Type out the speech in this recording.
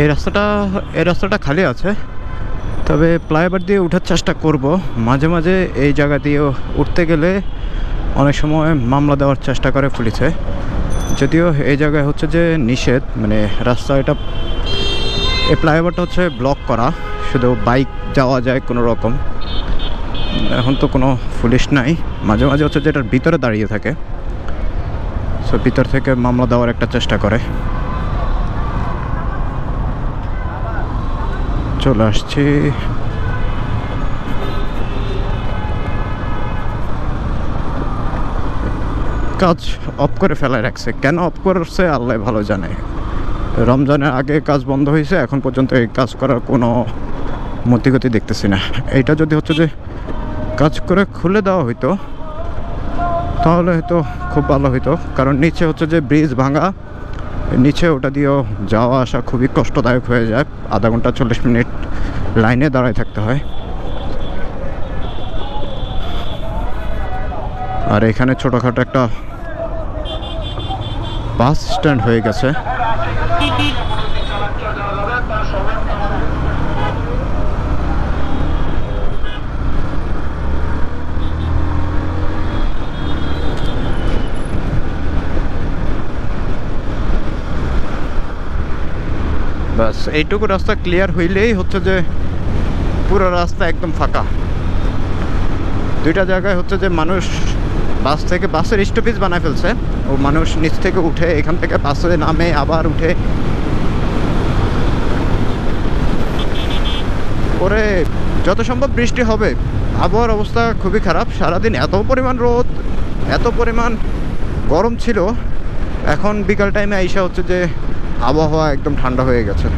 এই রাস্তাটা এই রাস্তাটা খালি আছে। তবে ফ্লাইওভার দিয়ে ওঠার চেষ্টা করব। মাঝে মাঝে এই জায়গা দিয়ে উঠতে গেলে অনেক সময় মামলা দেওয়ার চেষ্টা করে পুলিশে। যদিও এই জায়গায় হচ্ছে যে নিষেধ মানে রাস্তা এটা, এই ফ্লাইওভারটা হচ্ছে ব্লক করা, শুধু বাইক যাওয়া যায় কোনো রকম। এখন তো কোনো পুলিশ নাই। মাঝে মাঝে হচ্ছে যে এটার ভিতরে দাঁড়িয়ে থাকে। সো ভিতর থেকে মামলা দেওয়ার একটা চেষ্টা করে। চলে আসছি। কাজ অফ করে ফেলায় রাখছে। কেন অফ করছে? আল্লাহ ভালো জানে। রমজানের আগে কাজ বন্ধ হয়েছে, এখন পর্যন্ত এই কাজ করার কোনো মতিগতি দেখতেছি না। এইটা যদি হচ্ছে যে কাজ করে খুলে দেওয়া হইতো, তাহলে হয়তো খুব ভালো হইতো। কারণ নিচে হচ্ছে যে ব্রিজ ভাঙা নিচে ওটা দিয়েও যাওয়া আসা খুবই কষ্টদায়ক হয়ে যায়। আধা ঘণ্টা চল্লিশ মিনিট লাইনে দাঁড়ায় থাকতে হয়। আর এখানে ছোটোখাটো একটা বাস স্ট্যান্ড হয়ে গেছে। ব্যাস এইটুকু রাস্তা ক্লিয়ার হইলেই হচ্ছে যে পুরো রাস্তা একদম ফাঁকা। দুইটা জায়গায় হচ্ছে যে মানুষ বাস থেকে, বাসের স্টপেজ বানায় ফেলছে। ও মানুষ নিচ থেকে উঠে, এখান থেকে বাসে নামে, আবার উঠে। পরে যত সম্ভব বৃষ্টি হবে। আবহাওয়ার অবস্থা খুবই খারাপ। সারাদিন এত পরিমাণ রোদ, এত পরিমাণ গরম ছিল। এখন বিকাল টাইমে আইসা হচ্ছে যে আবহাওয়া একদম ঠান্ডা হয়ে গেছে।